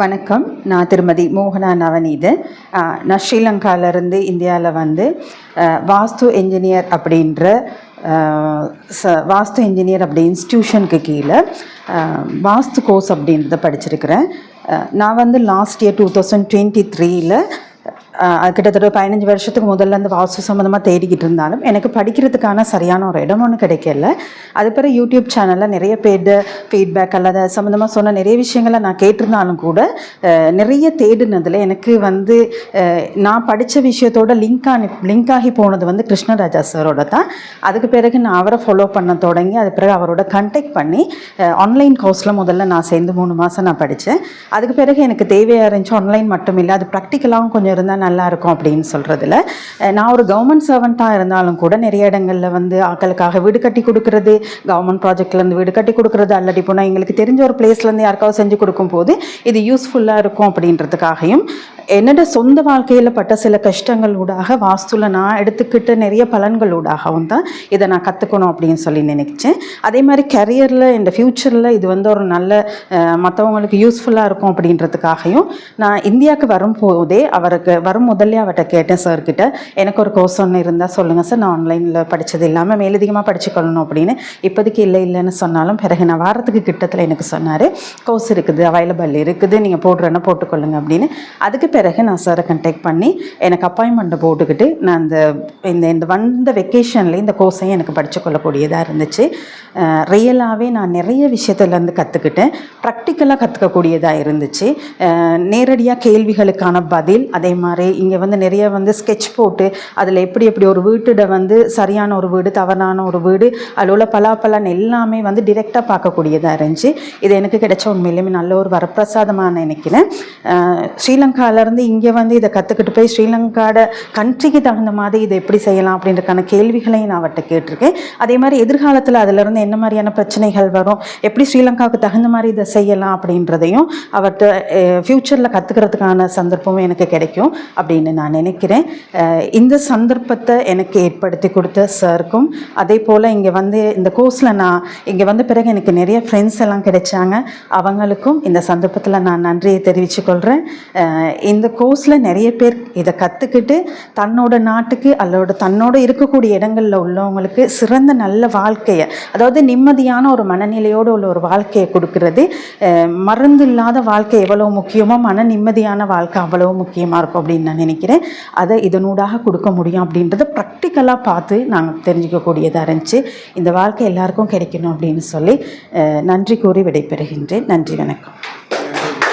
வணக்கம். நான் திருமதி மோகனா நவநீதன் நான் ஸ்ரீலங்காவிலேருந்து இந்தியாவில் வந்து வாஸ்து என்ஜினியர் அப்படின்ற ச வாஸ்து என்ஜினியர் அப்படி இன்ஸ்டியூஷனுக்கு கீழே வாஸ்து கோர்ஸ் அப்படின்றத படிச்சிருக்கிறேன். நான் வந்து last year two thousand twenty த்ரீயில் கிட்டத்தட்ட பதினஞ்சு வருஷத்துக்கு முதல்ல அந்த வாஸ்து சம்மந்தமாக தேடிக்கிட்டு இருந்தாலும் எனக்கு படிக்கிறதுக்கான சரியான ஒரு இடம் ஒன்று கிடைக்கல அது பிறகு யூடியூப் சேனலில் நிறைய பேர் ஃபீட்பேக் அல்லது சம்மந்தமாக சொன்ன நிறைய விஷயங்களை நான் கேட்டிருந்தாலும் கூட நிறைய தேடினதில் எனக்கு வந்து நான் படித்த விஷயத்தோட லிங்க் ஆனி லிங்க் ஆகி போனது வந்து கிருஷ்ணராஜா சாரோட தான் அதுக்கு பிறகு நான் அவரை ஃபாலோ பண்ண தொடங்கி அது பிறகு அவரோட கண்டெக்ட் பண்ணி ஆன்லைன் கோர்ஸில் முதல்ல நான் சேர்ந்து மூணு மாதம் நான் படித்தேன் அதுக்கு பிறகு எனக்கு தேவையாக இருந்துச்சு ஆன்லைன் மட்டும் இல்லை அது ப்ராக்டிக்கலாகவும் கொஞ்சம் இருந்தால் நல்லாயிருக்கும் அப்படின்னு சொல்கிறதுல நான் ஒரு கவர்மெண்ட் சர்வெண்ட்டாக இருந்தாலும் கூட நிறைய இடங்களில் வந்து ஆட்களுக்காக வீடு கட்டி கொடுக்கறது கவர்மெண்ட் ப்ராஜெக்ட்லேருந்து வீடு கட்டி கொடுக்கறது அல்லடி போனால் எங்களுக்கு தெரிஞ்ச ஒரு பிளேஸ்லேருந்து யாருக்காவது செஞ்சு கொடுக்கும்போது இது யூஸ்ஃபுல்லாக இருக்கும் அப்படின்றதுக்காகவும் என்னோட சொந்த வாழ்க்கையில் பட்ட சில கஷ்டங்கள் ஊடாக வாஸ்துல நான் எடுத்துக்கிட்ட நிறைய பலன்கள் ஊடாகவும் தான் இதை நான் கற்றுக்கணும் அப்படின்னு சொல்லி நினைச்சேன். அதே மாதிரி கரியரில் இந்த ஃப்யூச்சரில் இது வந்து ஒரு நல்ல மற்றவங்களுக்கு யூஸ்ஃபுல்லாக இருக்கும் அப்படின்றதுக்காகவும் நான் இந்தியாவுக்கு வரும்போதே அவருக்கு வரும் முதல்ல அவர்கிட்ட கேட்டேன் சார்கிட்ட எனக்கு ஒரு கோர்ஸ் ஒன்று இருந்தால் சொல்லுங்கள் சார் நான் ஆன்லைனில் படித்தது இல்லாமல் மேலதிகமாக படிச்சுக்கொள்ளணும் அப்படின்னு. இப்போதைக்கு இல்லை இல்லைன்னு சொன்னாலும் பிறகு நான் வாரத்துக்கு கிட்டத்தில் எனக்கு சொன்னார் கோர்ஸ் இருக்குது அவைலபிள் இருக்குது நீங்கள் போடுறேன்னா போட்டுக்கொள்ளுங்க அப்படின்னு. அதுக்கு பிறகு நான் சாரை கண்டெக்ட் பண்ணி எனக்கு அப்பாயின்மெண்ட்டை போட்டுக்கிட்டு நான் அந்த இந்த இந்த வந்த வெக்கேஷனில் இந்த கோர்ஸையும் எனக்கு படித்து கொள்ளக்கூடியதாக இருந்துச்சு. ரியலாகவே நான் நிறைய விஷயத்துலேருந்து கற்றுக்கிட்டேன் ப்ராக்டிக்கலாக கற்றுக்கக்கூடியதாக இருந்துச்சு. நேரடியாக கேள்விகளுக்கான பதில் அதே மாதிரி இங்கே வந்து நிறைய வந்து ஸ்கெட்ச் போட்டு அதில் எப்படி எப்படி ஒரு வீட்டிட வந்து சரியான ஒரு வீடு தவறான ஒரு வீடு அதில் உள்ள பலாப்பலன் எல்லாமே வந்து டிரெக்டாக பார்க்கக்கூடியதாக இருந்துச்சு. இது எனக்கு கிடைச்ச உண்மையிலுமே நல்ல ஒரு வரப்பிரசாதமாக நினைக்கிறேன். ஸ்ரீலங்காவில் ஸ்ரீலங்காவிலேருந்து இங்கே வந்து இதை கற்றுக்கிட்டு போய் ஸ்ரீலங்காவோட கண்ட்ரிக்கு தகுந்த மாதிரி இதை எப்படி செய்யலாம் அப்படின்றக்கான கேள்விகளையும் நான் அவர்கிட்ட கேட்டிருக்கேன். அதே மாதிரி எதிர்காலத்தில் அதிலிருந்து என்ன மாதிரியான பிரச்சனைகள் வரும் எப்படி ஸ்ரீலங்காவுக்கு தகுந்த மாதிரி இதை செய்யலாம் அப்படின்றதையும் அவர்கிட்ட ஃப்யூச்சரில் கற்றுக்கிறதுக்கான சந்தர்ப்பமும் எனக்கு கிடைக்கும் அப்படின்னு நான் நினைக்கிறேன். இந்த சந்தர்ப்பத்தை எனக்கு ஏற்படுத்தி கொடுத்த சாருக்கும் அதே போல் இங்கே வந்து இந்த கோர்ஸில் நான் இங்கே வந்த பிறகு எனக்கு நிறைய ஃப்ரெண்ட்ஸ் எல்லாம் கிடைச்சாங்க. அவங்களுக்கும் இந்த சந்தர்ப்பத்தில் நான் நன்றியை தெரிவித்துக்கொள்கிறேன் இந்த கோர்ஸில் நிறைய பேர் இதை கற்றுக்கிட்டு தன்னோட நாட்டுக்கு அல்லோட தன்னோட இருக்கக்கூடிய இடங்களில் உள்ளவங்களுக்கு சிறந்த நல்ல வாழ்க்கையை அதாவது நிம்மதியான ஒரு மனநிலையோடு உள்ள ஒரு வாழ்க்கையை கொடுக்கறது. மருந்து இல்லாத வாழ்க்கை எவ்வளோ முக்கியமோ மன நிம்மதியான வாழ்க்கை அவ்வளோ முக்கியமாக இருக்கும் அப்படின்னு நான் நினைக்கிறேன். அதை இதனூடாக கொடுக்க முடியும் அப்படின்றத ப்ராக்டிக்கலாக பார்த்து நாங்கள் தெரிஞ்சுக்கக்கூடியதாக இருந்துச்சு. இந்த வாழ்க்கை எல்லாருக்கும் கிடைக்கணும் அப்படின்னு சொல்லி நன்றி கூறி விடைபெறுகின்றேன். நன்றி வணக்கம்.